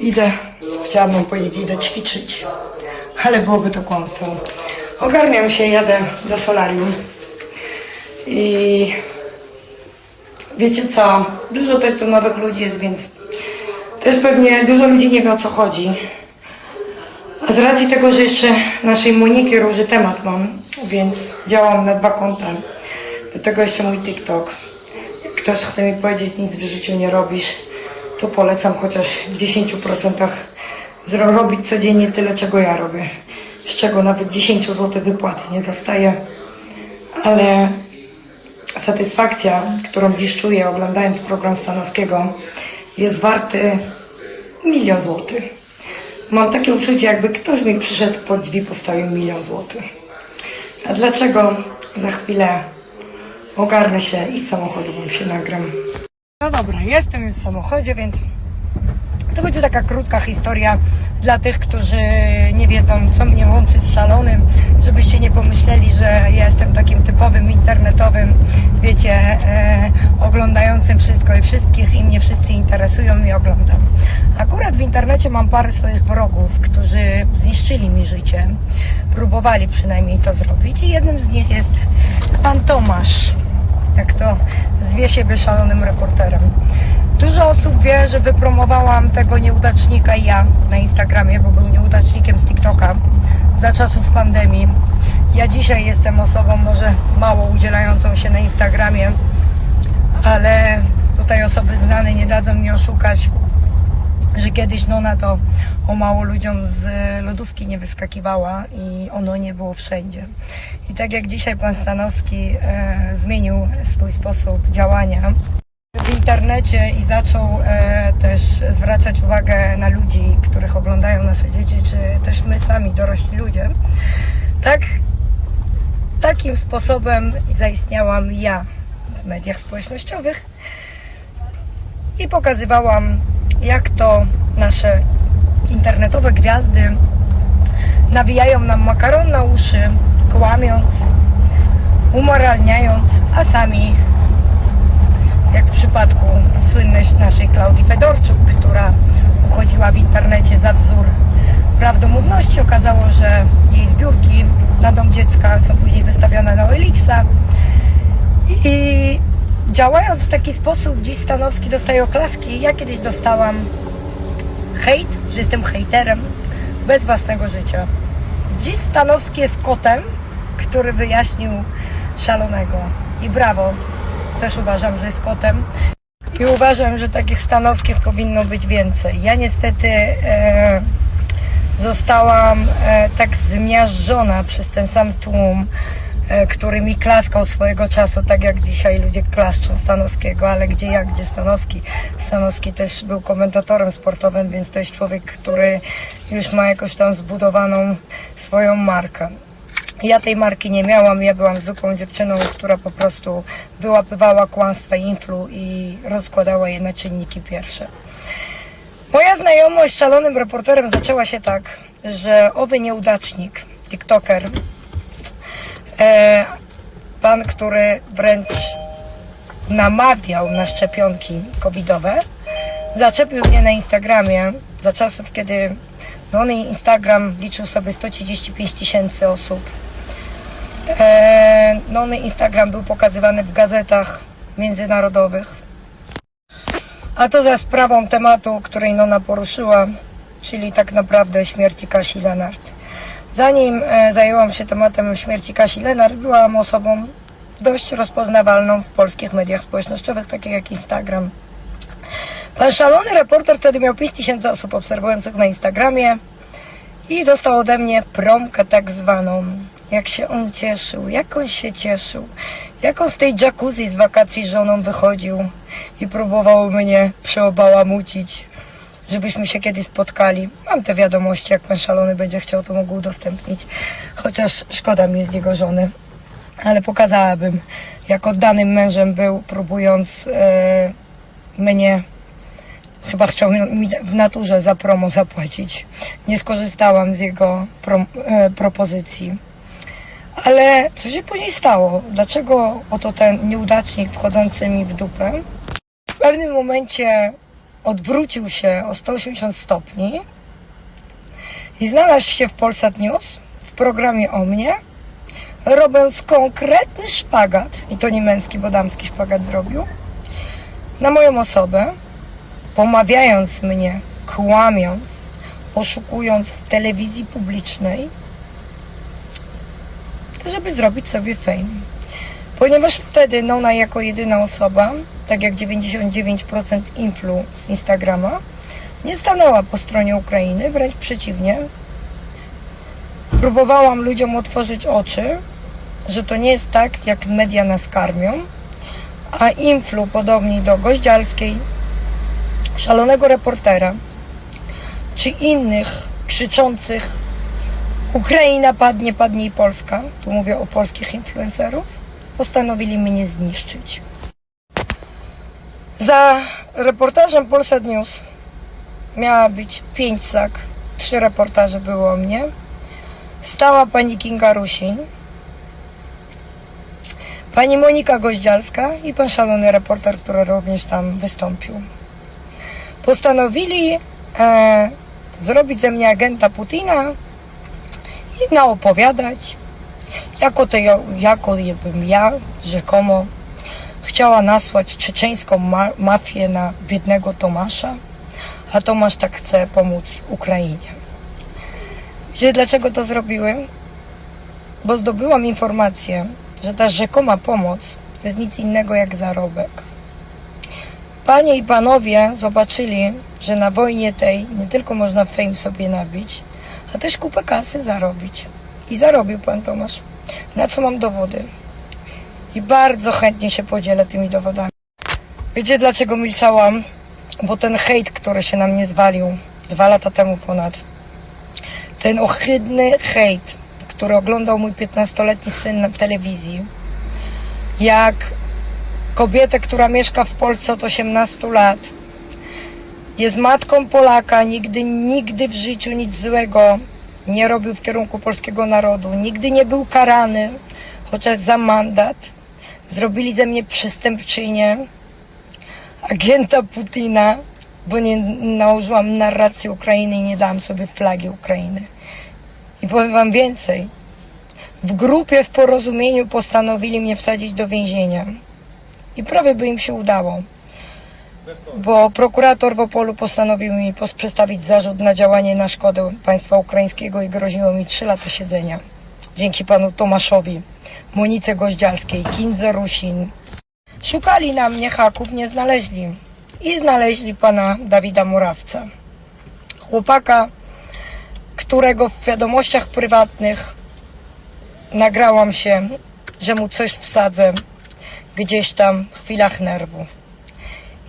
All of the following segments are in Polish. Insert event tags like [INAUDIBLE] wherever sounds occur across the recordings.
Idę, chciałabym powiedzieć, idę ćwiczyć, ale byłoby to kłamstwo. Ogarniam się, jadę do solarium i wiecie co, dużo też tu nowych ludzi jest, więc też pewnie dużo ludzi nie wie o co chodzi. A z racji tego, że jeszcze naszej Moniki Róży temat mam, więc działam na dwa konta. Do tego jeszcze mój TikTok. Ktoś chce mi powiedzieć, nic w życiu nie robisz, to polecam chociaż w 10% zro- robić codziennie tyle, czego ja robię. Z czego nawet 10 zł wypłaty nie dostaję. Ale satysfakcja, którą dziś czuję oglądając program Stanowskiego, jest warty milion złotych. Mam takie uczucie, jakby ktoś mi przyszedł pod drzwi, postawił milion złotych. A dlaczego? Za chwilę ogarnę się i wam się nagram. No dobra, jestem już w samochodzie, więc to będzie taka krótka historia dla tych, którzy nie wiedzą, co mnie łączy z szalonym, żebyście nie pomyśleli, że ja jestem takim typowym internetowym, wiecie, e, oglądającym wszystko i wszystkich i mnie wszyscy interesują i oglądam. Akurat w internecie mam parę swoich wrogów, którzy zniszczyli mi życie, próbowali przynajmniej to zrobić i jednym z nich jest pan Tomasz, jak to zwie siebie szalonym reporterem. Dużo osób wie, że wypromowałam tego nieudacznika ja na Instagramie, bo był nieudacznikiem z TikToka za czasów pandemii. Ja dzisiaj jestem osobą może mało udzielającą się na Instagramie, ale tutaj osoby znane nie dadzą mi oszukać, że kiedyś Nona to o mało ludziom z lodówki nie wyskakiwała i ono nie było wszędzie. I tak jak dzisiaj pan Stanowski e, zmienił swój sposób działania w internecie i zaczął e, też zwracać uwagę na ludzi, których oglądają nasze dzieci, czy też my sami, dorośli ludzie, tak takim sposobem zaistniałam ja w mediach społecznościowych i pokazywałam, jak to nasze internetowe gwiazdy nawijają nam makaron na uszy, kłamiąc, umoralniając, a sami, jak w przypadku słynnej naszej Klaudii Fedorczuk, która uchodziła w internecie za wzór prawdomówności, okazało, że jej zbiórki na dom dziecka są później wystawiane na Elixa i działając w taki sposób, dziś Stanowski dostaje oklaski. Ja kiedyś dostałam hejt, że jestem hejterem bez własnego życia. Dziś Stanowski jest kotem, który wyjaśnił szalonego. I brawo, też uważam, że jest kotem. I uważam, że takich Stanowskich powinno być więcej. Ja niestety e, zostałam e, tak zmiażdżona przez ten sam tłum, który mi klaskał swojego czasu, tak jak dzisiaj ludzie klaszczą Stanowskiego, ale gdzie ja, gdzie Stanowski. Stanowski też był komentatorem sportowym, więc to jest człowiek, który już ma jakoś tam zbudowaną swoją markę. Ja tej marki nie miałam, ja byłam zwykłą dziewczyną, która po prostu wyłapywała kłamstwa influ i rozkładała je na czynniki pierwsze. Moja znajomość z szalonym reporterem zaczęła się tak, że owy nieudacznik, TikToker, e, pan, który wręcz namawiał na szczepionki covidowe, zaczepił mnie na Instagramie za czasów, kiedy no, Instagram liczył sobie 135 tysięcy osób. E, no, Instagram był pokazywany w gazetach międzynarodowych. A to za sprawą tematu, której Nona poruszyła, czyli tak naprawdę śmierci Kasi Lenart. Zanim e, zajęłam się tematem śmierci Kasi Lenart, byłam osobą dość rozpoznawalną w polskich mediach społecznościowych, takich jak Instagram. Pan szalony reporter wtedy miał 5000 osób obserwujących na Instagramie i dostał ode mnie promkę tak zwaną. Jak się on cieszył, jak on się cieszył, jak on z tej jacuzzi z wakacji z żoną wychodził i próbował mnie przeobałamucić, żebyśmy się kiedyś spotkali. Mam te wiadomości, jak pan szalony będzie chciał, to mógł udostępnić, chociaż szkoda mi jest jego żony, ale pokazałabym, jak oddanym mężem był, próbując e, mnie Chyba chciał mi w naturze za promo zapłacić. Nie skorzystałam z jego pro, e, propozycji. Ale co się później stało? Dlaczego oto ten nieudacznik wchodzący mi w dupę w pewnym momencie odwrócił się o 180 stopni i znalazł się w Polsat News w programie o mnie, robiąc konkretny szpagat, i to nie męski, bo damski szpagat zrobił, na moją osobę, pomawiając mnie, kłamiąc, oszukując w telewizji publicznej, żeby zrobić sobie fame. Ponieważ wtedy Nona jako jedyna osoba, tak jak 99% influ z Instagrama, nie stanęła po stronie Ukrainy, wręcz przeciwnie. Próbowałam ludziom otworzyć oczy, że to nie jest tak, jak media nas karmią, a influ, podobni do Goździalskiej, szalonego reportera, czy innych krzyczących Ukraina padnie, padnie i Polska, tu mówię o polskich influencerów, postanowili mnie zniszczyć. Za reportażem Polsat News miała być pięć sak, trzy reportaże było o mnie. Stała pani Kinga Rusin, pani Monika Goździalska i pan szalony reporter, który również tam wystąpił. Postanowili e, zrobić ze mnie agenta Putina i naopowiadać, jako to ja, jako bym ja rzekomo chciała nasłać czeczeńską ma- mafię na biednego Tomasza, a Tomasz tak chce pomóc Ukrainie. Wiecie dlaczego to zrobiłem? Bo zdobyłam informację, że ta rzekoma pomoc to jest nic innego jak zarobek. Panie i panowie zobaczyli, że na wojnie tej nie tylko można fame sobie nabić, a też kupę kasy zarobić. I zarobił pan Tomasz. Na co mam dowody. I bardzo chętnie się podzielę tymi dowodami. Wiecie dlaczego milczałam? Bo ten hejt, który się na mnie zwalił dwa lata temu ponad, ten ohydny hejt, który oglądał mój 15-letni syn w telewizji, jak kobietę, która mieszka w Polsce od 18 lat, jest matką Polaka, nigdy, nigdy w życiu nic złego nie robił w kierunku polskiego narodu, nigdy nie był karany, chociaż za mandat. Zrobili ze mnie przestępczynię, agenta Putina, bo nie nałożyłam narracji Ukrainy i nie dałam sobie flagi Ukrainy. I powiem wam więcej. W grupie w porozumieniu postanowili mnie wsadzić do więzienia. I prawie by im się udało bo prokurator w Opolu postanowił mi przedstawić zarzut na działanie na szkodę państwa ukraińskiego i groziło mi 3 lata siedzenia. Dzięki panu Tomaszowi, Monice Goździalskiej, Kindze Rusin. Szukali na mnie haków, nie znaleźli. I znaleźli pana Dawida Murawca. Chłopaka, którego w wiadomościach prywatnych nagrałam się, że mu coś wsadzę gdzieś tam w chwilach nerwu.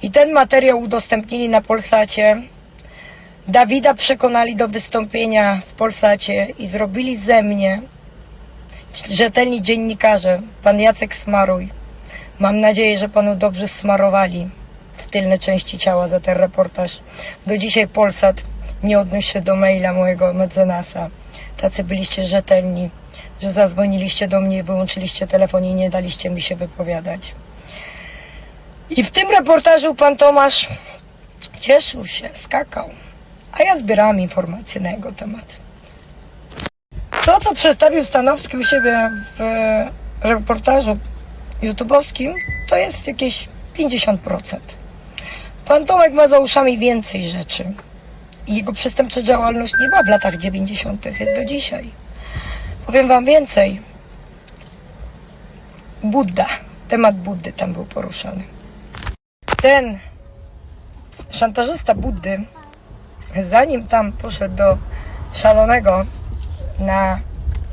I ten materiał udostępnili na Polsacie. Dawida przekonali do wystąpienia w Polsacie i zrobili ze mnie rzetelni dziennikarze, pan Jacek Smaruj. Mam nadzieję, że panu dobrze smarowali w tylne części ciała za ten reportaż. Do dzisiaj Polsat nie odniósł się do maila mojego mecenasa. Tacy byliście rzetelni, że zadzwoniliście do mnie wyłączyliście telefon i nie daliście mi się wypowiadać. I w tym reportażu pan Tomasz cieszył się, skakał, a ja zbierałam informacje na jego temat. To, co przedstawił Stanowski u siebie w e, reportażu YouTube'owskim, to jest jakieś 50%. Pan Tomek ma za uszami więcej rzeczy. I jego przestępcza działalność nie była w latach 90., jest do dzisiaj. Powiem wam więcej. Budda, temat Buddy tam był poruszany ten szantażysta Buddy, zanim tam poszedł do szalonego na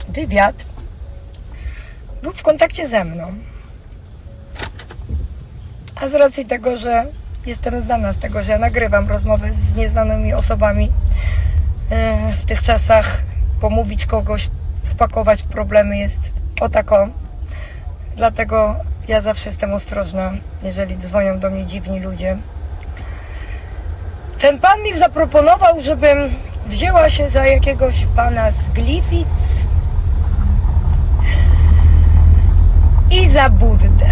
wywiad, był w kontakcie ze mną. A z racji tego, że jestem znana z tego, że ja nagrywam rozmowy z nieznanymi osobami e, w tych czasach, pomówić kogoś, wpakować w problemy jest o tako. Dlatego ja zawsze jestem ostrożna, jeżeli dzwonią do mnie dziwni ludzie. Ten pan mi zaproponował, żebym wzięła się za jakiegoś pana z Gliwic i za Buddę.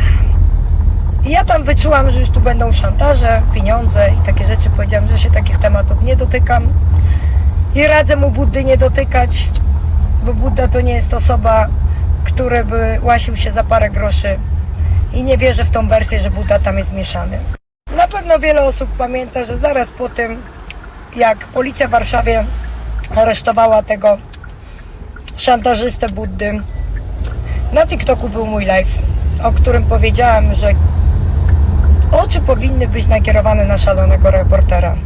Ja tam wyczułam, że już tu będą szantaże, pieniądze i takie rzeczy. Powiedziałam, że się takich tematów nie dotykam. I radzę mu Buddy nie dotykać, bo Budda to nie jest osoba, który by łasił się za parę groszy. I nie wierzę w tą wersję, że Budda tam jest mieszany. Na pewno wiele osób pamięta, że zaraz po tym, jak policja w Warszawie aresztowała tego szantażystę Buddy, na TikToku był mój live, o którym powiedziałam, że oczy powinny być nakierowane na szalonego reportera.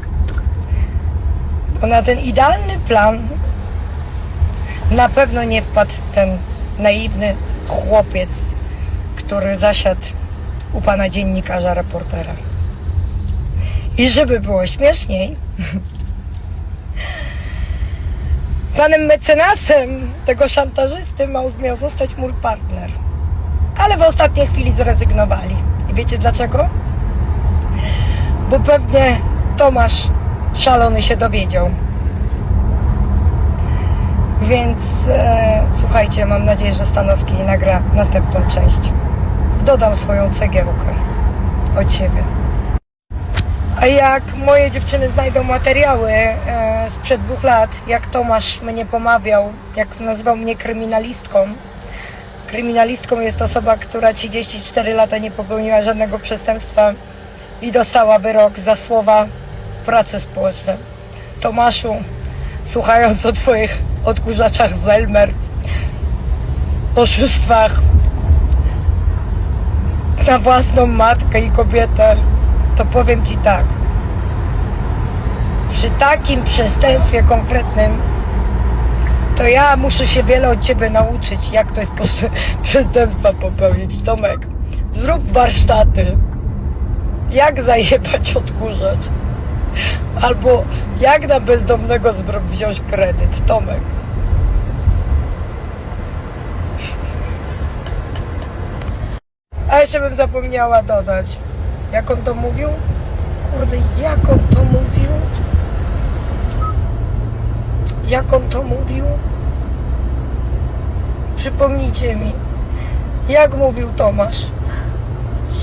Bo na ten idealny plan na pewno nie wpadł ten naiwny chłopiec, który zasiadł u pana dziennikarza, reportera. I żeby było śmieszniej, [LAUGHS] panem mecenasem tego szantażysty miał, zostać mój partner. Ale w ostatniej chwili zrezygnowali. I wiecie dlaczego? Bo pewnie Tomasz szalony się dowiedział. Więc e, słuchajcie, mam nadzieję, że Stanowski nagra następną część. Dodam swoją cegiełkę od siebie. A jak moje dziewczyny znajdą materiały e, sprzed dwóch lat, jak Tomasz mnie pomawiał, jak nazywał mnie kryminalistką. Kryminalistką jest osoba, która 34 lata nie popełniła żadnego przestępstwa i dostała wyrok za słowa prace społeczne. Tomaszu, słuchając o Twoich odkurzaczach z Elmer, oszustwach na własną matkę i kobietę, to powiem Ci tak. Przy takim przestępstwie konkretnym, to ja muszę się wiele od Ciebie nauczyć, jak to jest [LAUGHS] przestępstwa popełnić. Tomek, zrób warsztaty. Jak zajebać odkurzacz? Albo jak na bezdomnego wziąć kredyt, Tomek? A jeszcze bym zapomniała dodać. Jak on to mówił? Kurde, jak on to mówił? Jak on to mówił? Przypomnijcie mi. Jak mówił Tomasz?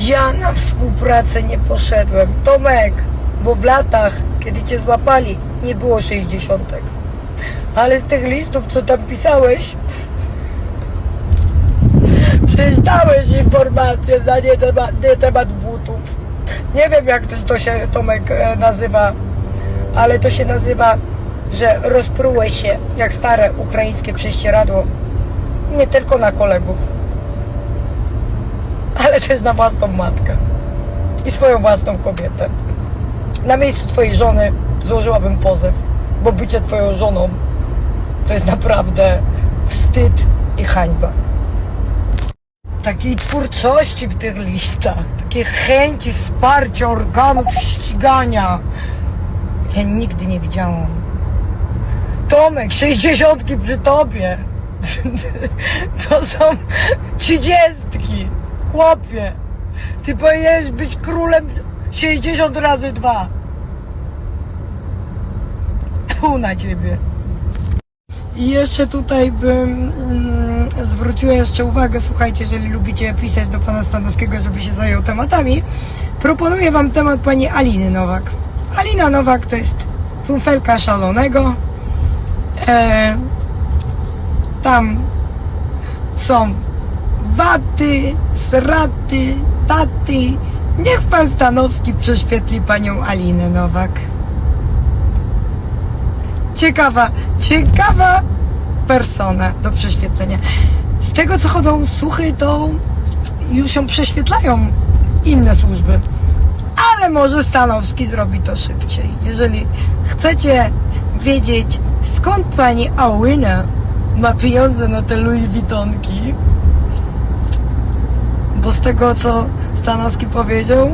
Ja na współpracę nie poszedłem. Tomek, bo w latach, kiedy cię złapali, nie było 60. Ale z tych listów, co tam pisałeś, przecież dałeś informacje na nie temat, nie temat butów. Nie wiem, jak to, to się, Tomek, e, nazywa, ale to się nazywa, że rozprułeś się jak stare ukraińskie prześcieradło. Nie tylko na kolegów, ale też na własną matkę i swoją własną kobietę. Na miejscu twojej żony złożyłabym pozew, bo bycie twoją żoną to jest naprawdę wstyd i hańba. Takiej twórczości w tych listach, takiej chęci wsparcia organów ścigania. Ja nigdy nie widziałam. Tomek, sześćdziesiątki przy tobie. [LAUGHS] To są trzydziestki. Chłopie, ty powinieneś być królem 60 razy dwa. Tu na ciebie. I jeszcze tutaj bym mm, zwróciła jeszcze uwagę, słuchajcie, jeżeli lubicie pisać do pana Stanowskiego, żeby się zajął tematami, proponuję wam temat pani Aliny Nowak. Alina Nowak to jest funfelka szalonego. E, tam są waty, sraty, taty. Niech pan Stanowski prześwietli panią Alinę Nowak. Ciekawa, ciekawa persona do prześwietlenia. Z tego co chodzą słuchy, to już się prześwietlają inne służby. Ale może Stanowski zrobi to szybciej. Jeżeli chcecie wiedzieć, skąd pani Ałyna ma pieniądze na te Louis Vuittonki, bo z tego co Stanowski powiedział,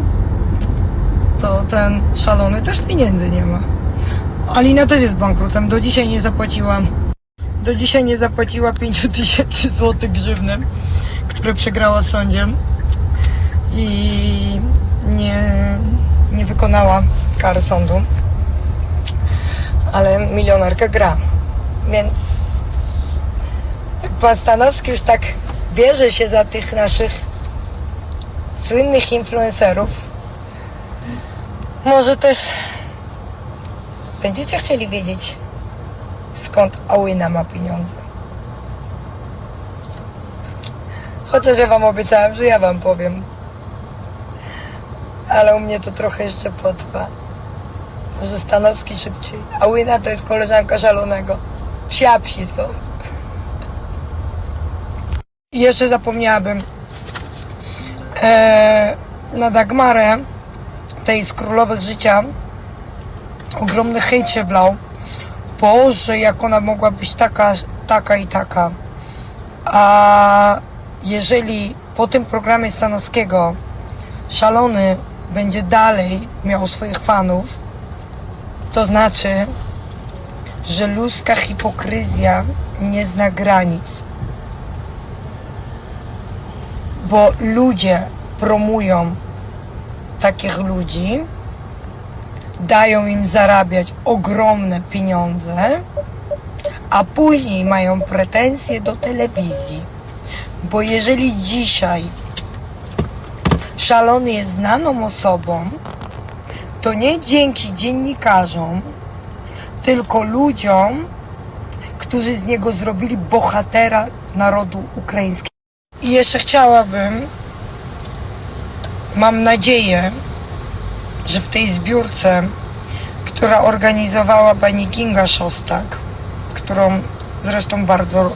to ten szalony też pieniędzy nie ma. Alina też jest bankrutem. Do dzisiaj nie zapłaciła. Do dzisiaj nie zapłaciła 5 tysięcy złotych grzywny, które przegrała w sądzie. I nie, nie wykonała kary sądu. Ale milionerka gra. Więc jak pan Stanowski już tak bierze się za tych naszych słynnych influencerów. Może też będziecie chcieli wiedzieć, skąd Ałyna ma pieniądze. Chociaż ja wam obiecałem, że ja wam powiem. Ale u mnie to trochę jeszcze potrwa. Może Stanowski szybciej. A Łyna to jest koleżanka szalonego. Psia psi są. I jeszcze zapomniałabym. Eee, na Dagmarę, tej z Królowych Życia, ogromny hejt się wlał. Boże, jak ona mogła być taka, taka i taka. A jeżeli po tym programie Stanowskiego szalony będzie dalej miał swoich fanów, to znaczy, że ludzka hipokryzja nie zna granic. Bo ludzie promują takich ludzi, dają im zarabiać ogromne pieniądze, a później mają pretensje do telewizji. Bo jeżeli dzisiaj szalony jest znaną osobą, to nie dzięki dziennikarzom, tylko ludziom, którzy z niego zrobili bohatera narodu ukraińskiego. I jeszcze chciałabym, mam nadzieję, że w tej zbiórce, która organizowała pani Kinga Szostak, którą zresztą bardzo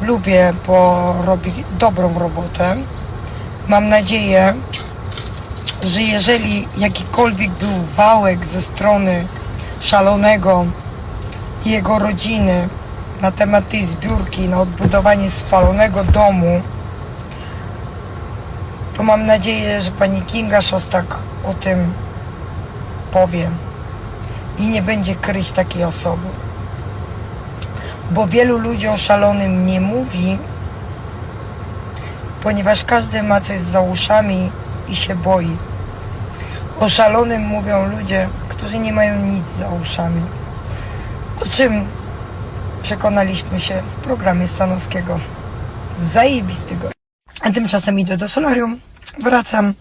lubię, bo robi dobrą robotę, mam nadzieję, że jeżeli jakikolwiek był wałek ze strony szalonego i jego rodziny na temat tej zbiórki na odbudowanie spalonego domu, to mam nadzieję, że pani Kinga Szostak o tym powie i nie będzie kryć takiej osoby. Bo wielu ludziom szalonym nie mówi, ponieważ każdy ma coś za uszami i się boi. O szalonym mówią ludzie, którzy nie mają nic za uszami. O czym przekonaliśmy się w programie Stanowskiego. Zajebistego. A tymczasem idę do solarium, wracam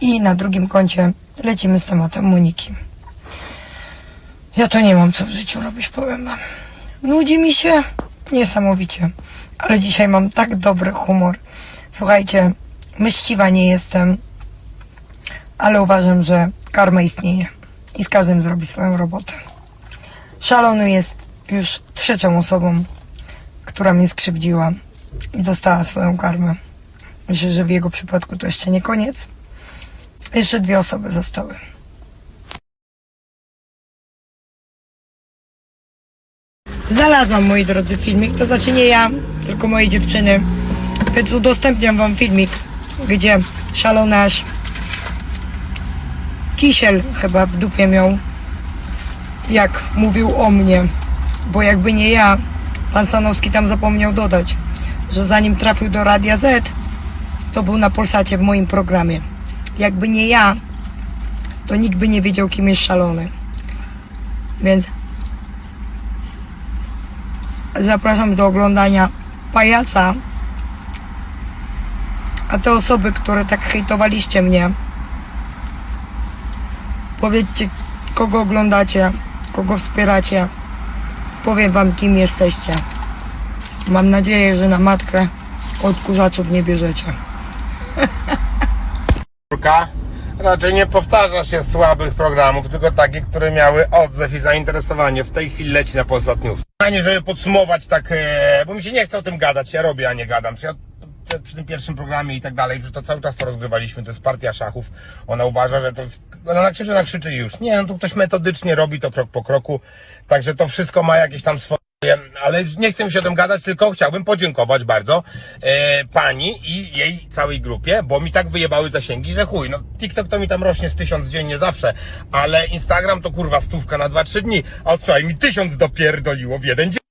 i na drugim koncie lecimy z tematem Moniki. Ja to nie mam co w życiu robić, powiem wam. Nudzi mi się niesamowicie, ale dzisiaj mam tak dobry humor. Słuchajcie, myśliwa nie jestem, ale uważam, że karma istnieje i z każdym zrobi swoją robotę. Szalony jest już trzecią osobą, która mnie skrzywdziła i dostała swoją karmę. Myślę, że w jego przypadku to jeszcze nie koniec. Jeszcze dwie osoby zostały. Znalazłam, moi drodzy, filmik. To znaczy nie ja, tylko moje dziewczyny. Więc udostępniam wam filmik, gdzie szalonarz Kisiel chyba w dupie miał, jak mówił o mnie. Bo jakby nie ja, pan Stanowski tam zapomniał dodać, że zanim trafił do Radia Z, to był na Polsacie w moim programie. Jakby nie ja, to nikt by nie wiedział, kim jest szalony. Więc zapraszam do oglądania pajaca. A te osoby, które tak hejtowaliście mnie, powiedzcie, kogo oglądacie, kogo wspieracie. Powiem wam, kim jesteście. Mam nadzieję, że na matkę odkurzaczów nie bierzecie. Raczej nie powtarza się słabych programów, tylko takie, które miały odzew i zainteresowanie. W tej chwili leci na Polsat News. Panie, żeby podsumować tak, e, bo mi się nie chce o tym gadać, ja robię, a nie gadam. Przy, tym pierwszym programie i tak dalej, że to cały czas to rozgrywaliśmy, to jest partia szachów. Ona uważa, że to jest, ona nakrzyczy, nakrzyczy już. Nie, no tu ktoś metodycznie robi to krok po kroku, także to wszystko ma jakieś tam swoje ale nie chcę się o tym gadać, tylko chciałbym podziękować bardzo e, pani i jej całej grupie, bo mi tak wyjebały zasięgi, że chuj, no TikTok to mi tam rośnie z tysiąc dziennie zawsze, ale Instagram to kurwa stówka na 2-3 dni, a wczoraj mi tysiąc dopierdoliło w jeden dzień.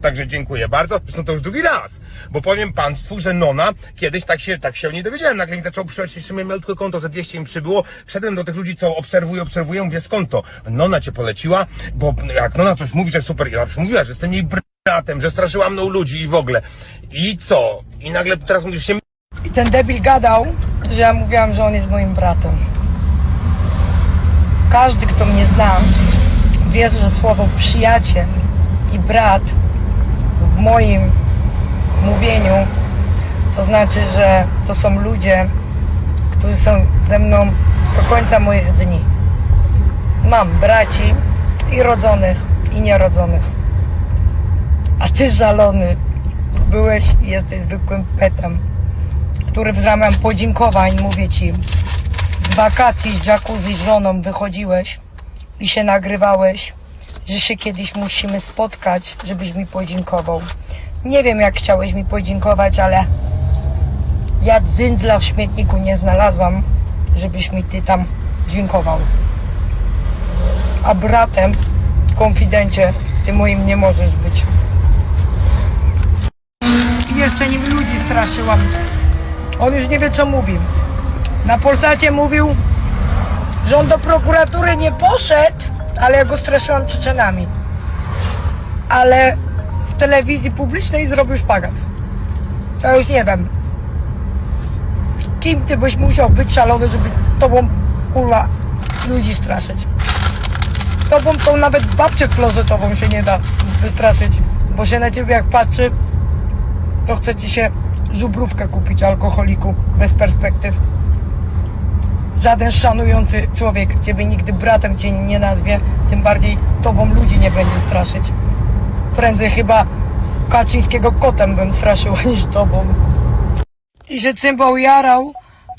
Także dziękuję bardzo. Zresztą to już drugi raz. Bo powiem państwu, że Nona kiedyś tak się, tak się o niej dowiedziałem. Nagle mi zaczął przyszłać, jeszcze miałem tylko konto, ze 200 im przybyło. Wszedłem do tych ludzi, co obserwują, obserwują, mówię skąd to? Nona cię poleciła, bo jak Nona coś mówi, że super, ja przecież mówiła, że jestem jej bratem, że straszyła mną ludzi i w ogóle. I co? I nagle teraz mówisz się I ten debil gadał, że ja mówiłam, że on jest moim bratem. Każdy, kto mnie zna, wie, że słowo przyjaciel i brat w moim mówieniu to znaczy, że to są ludzie, którzy są ze mną do końca moich dni. Mam braci i rodzonych, i nierodzonych. A ty żalony byłeś i jesteś zwykłym petem, który w ramach podziękowań, mówię ci, z wakacji z jacuzzi z żoną wychodziłeś i się nagrywałeś, że się kiedyś musimy spotkać, żebyś mi podziękował. Nie wiem, jak chciałeś mi podziękować, ale ja dzyndzla w śmietniku nie znalazłam, żebyś mi ty tam dziękował. A bratem, konfidencie, ty moim nie możesz być. I jeszcze nim ludzi straszyłam. On już nie wie, co mówi. Na Polsacie mówił, że on do prokuratury nie poszedł, ale ja go straszyłam Czeczenami. Ale w telewizji publicznej zrobił szpagat. Ja już nie wiem. Kim ty byś musiał być szalony, żeby tobą, kurwa, ludzi straszyć? Tobą tą nawet babcię klozetową się nie da wystraszyć, bo się na ciebie jak patrzy, to chce ci się żubrówkę kupić alkoholiku bez perspektyw. Żaden szanujący człowiek ciebie nigdy bratem cię nie nazwie, tym bardziej tobą ludzi nie będzie straszyć. Prędzej chyba Kaczyńskiego kotem bym straszyła [LAUGHS] niż tobą. I się cymbał jarał,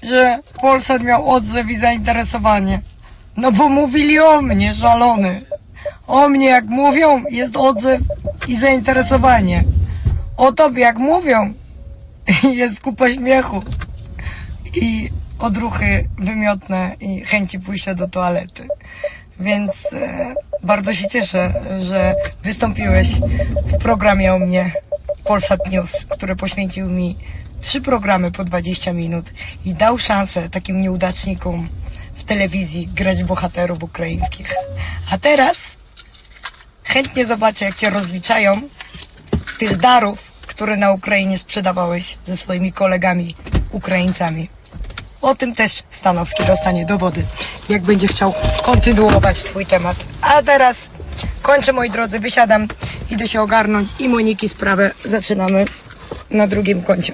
że Polsat miał odzew i zainteresowanie. No bo mówili o mnie, żalony. O mnie jak mówią, jest odzew i zainteresowanie. O tobie jak mówią, [LAUGHS] jest kupa śmiechu i odruchy wymiotne i chęci pójścia do toalety. Więc e, bardzo się cieszę, że wystąpiłeś w programie o mnie Polsat News, który poświęcił mi trzy programy po 20 minut i dał szansę takim nieudacznikom w telewizji grać bohaterów ukraińskich. A teraz chętnie zobaczę, jak cię rozliczają z tych darów, które na Ukrainie sprzedawałeś ze swoimi kolegami Ukraińcami. O tym też Stanowski dostanie dowody, jak będzie chciał kontynuować twój temat. A teraz kończę, moi drodzy, wysiadam, idę się ogarnąć i Moniki sprawę zaczynamy na drugim końcu.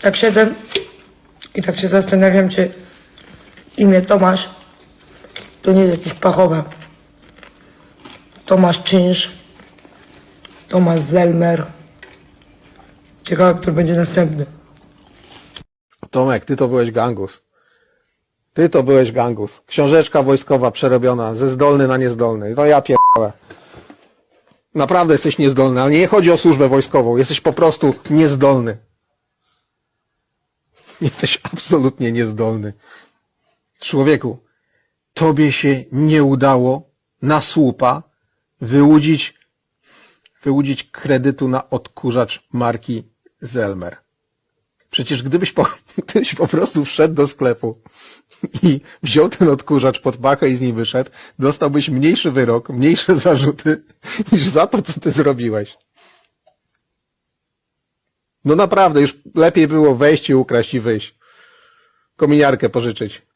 Tak siedzę i tak się zastanawiam, czy imię Tomasz to nie jest jakieś pachowe. Tomasz Czynsz, Tomasz Zelmer. Ciekawe, kto będzie następny. Tomek, ty to byłeś gangus. Ty to byłeś gangus. Książeczka wojskowa przerobiona, ze zdolny na niezdolny. No ja pierdolę. Naprawdę jesteś niezdolny, ale nie chodzi o służbę wojskową. Jesteś po prostu niezdolny. [LAUGHS] Jesteś absolutnie niezdolny. Człowieku, tobie się nie udało na słupa wyłudzić, wyłudzić kredytu na odkurzacz marki Zelmer. Przecież gdybyś po, [LAUGHS] gdybyś po prostu wszedł do sklepu i wziął ten odkurzacz pod pachę i z nim wyszedł, dostałbyś mniejszy wyrok, mniejsze zarzuty [LAUGHS] niż za to, co ty zrobiłeś. No naprawdę, już lepiej było wejść i ukraść i wyjść. Kominiarkę pożyczyć.